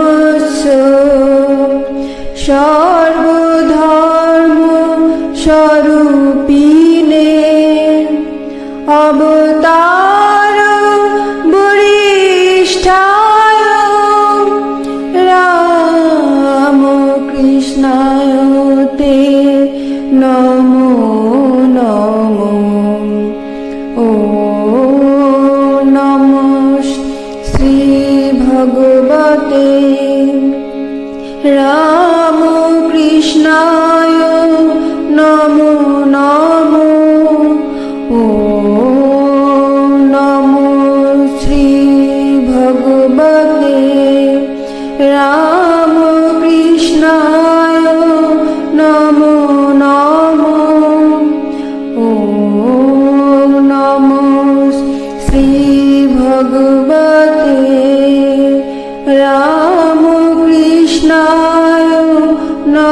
সর্বস্ব সর্বধর্ম স্বরূপিণে অবতার বরিষ্ঠায় রাম কৃষ্ণায় তে নমো নমো। ও নমঃ শ্রী ভগবান। রামকৃষ্ণায় নমো নমো। ও নমো শ্রী ভগবতে। রামকৃষ্ণায় নমো নমো। ও নমো শ্রী ভগবতে। রামকৃষ্ণায়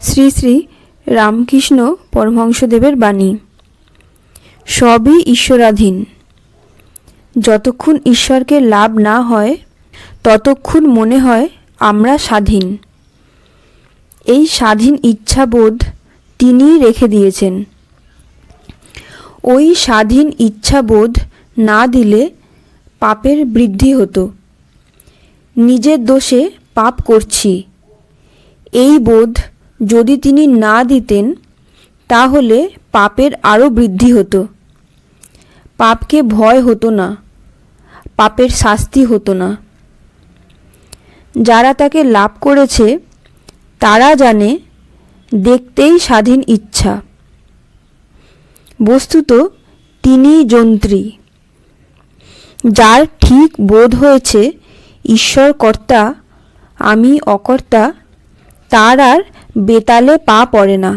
শ্রী শ্রী রামকৃষ্ণ পরমহংসদেবের বাণী। সবই ঈশ্বরাধীন। যতক্ষণ ঈশ্বরকে লাভ না হয়, ততক্ষণ মনে হয় আমরা স্বাধীন। এই স্বাধীন ইচ্ছাবোধ তিনিই রেখে দিয়েছেন। ওই স্বাধীন ইচ্ছাবোধ না দিলে পাপের বৃদ্ধি হতো। নিজের দোষে পাপ করছি। এই বোধ যদি তিনি না দিতেন, তাহলে পাপের আরও বৃদ্ধি হতো। পাপকে ভয় হতো না, পাপের শাস্তি হতো না। যারা তাকে লাভ করেছে, তারা জানে, দেখতেই স্বাধীন ইচ্ছা। বস্তুত তিনিই যন্ত্রী। যার ঠিক বোধ হয়েছে ঈশ্বর কর্তা আমি অকর্তা, তার আর বেতালে পা পড়ে না।